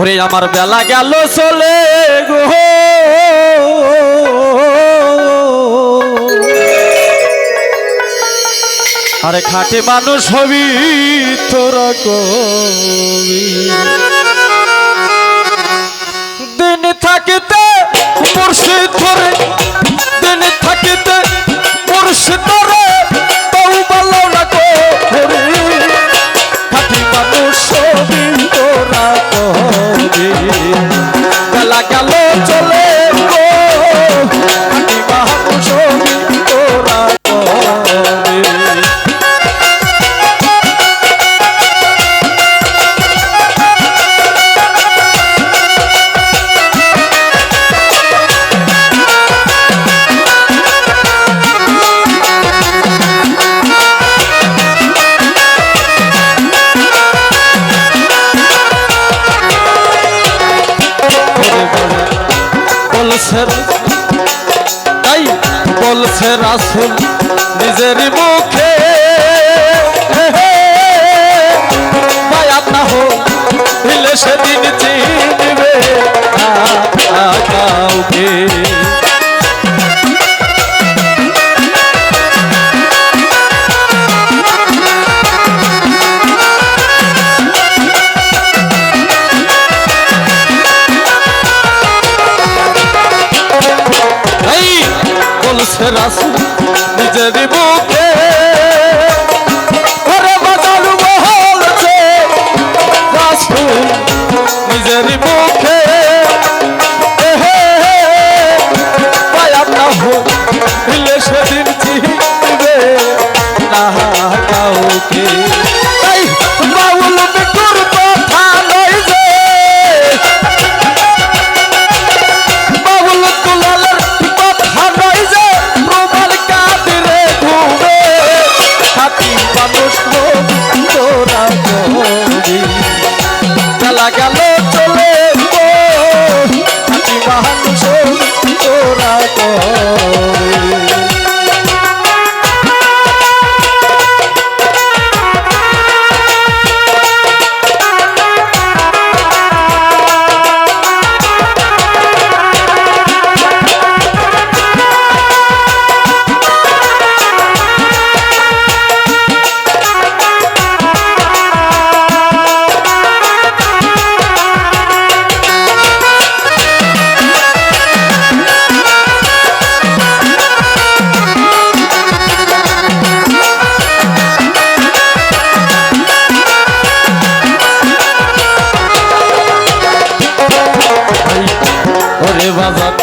ওরে আমার বেলা গেল চলে গো। আরে খাটে মানুষ হবি তোরা কবি। দিন থাকিতে মুর্শিদ দিন থাকিতে বলছে তাই বলছে রাসুল নিজের মুখে। না হো সেদিন চিনবে। কাউকে। রাসুল নিজের বুকে। ওরে বাজার বলছে রাসুল নিজের বুকে। পায়াত না সেদিন চিনবে। না হাতি বাজার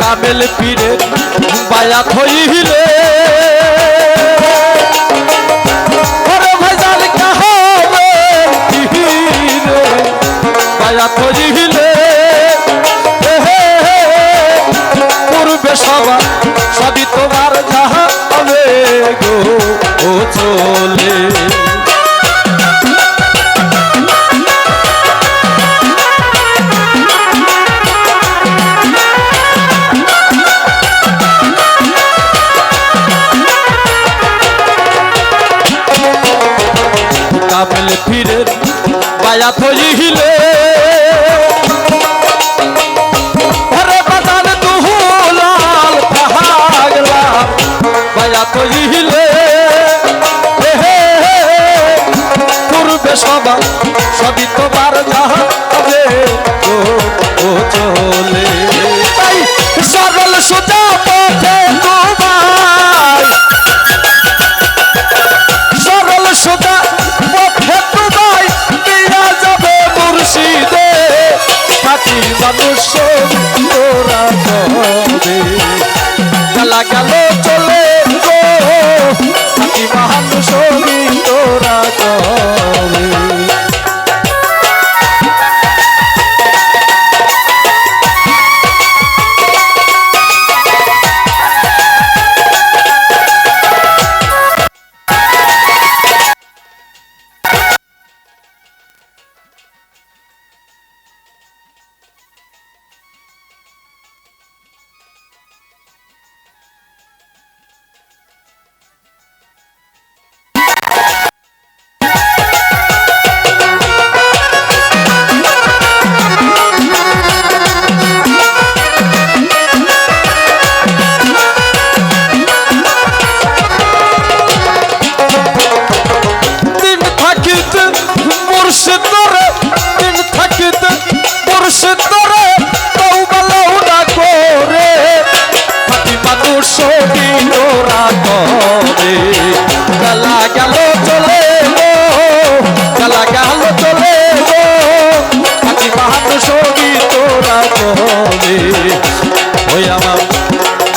কামেল পীরে পীরে বায়াত হইলে এহে পূর্বে সবা সবই তোমার যাহা হবে গো, ও বায়াত হইলে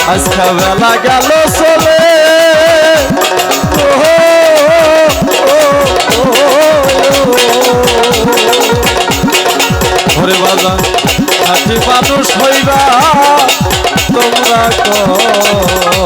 আজকা বেলা গেল চলে। ও, বাজা খাটি মানুষ হইবা তোমরা কবে